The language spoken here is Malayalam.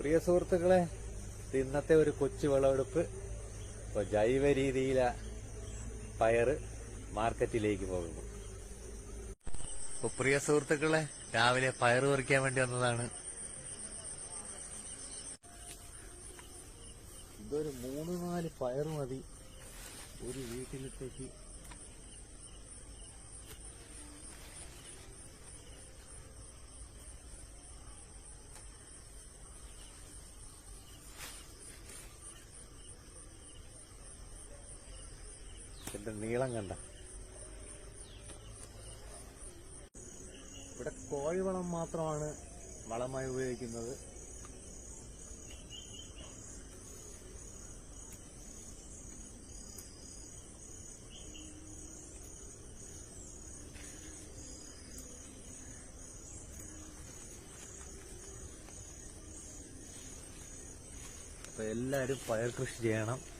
പ്രിയ സുഹൃത്തുക്കളെ ഇന്നത്തെ ഒരു കൊച്ചു വിളവെടുപ്പ്. ഇപ്പോൾ ജൈവ രീതിയിലെ പയറ് മാർക്കറ്റിലേക്ക് പോകുന്നു ഇപ്പോൾ പ്രിയ സുഹൃത്തുക്കളെ രാവിലെ പയറ് പറിക്കാൻ വേണ്ടി വന്നതാണ്. ഇതൊരു മൂന്ന് നാല് പയർ മതി. ഒരു വീട്ടിലത്തേക്ക് ഇതിന്റെ നീളം കണ്ട. ഇവിടെ കോഴിവളം മാത്രമാണ് വളമായി ഉപയോഗിക്കുന്നത്. അപ്പൊ എല്ലാരും പയർ കൃഷി ചെയ്യണം.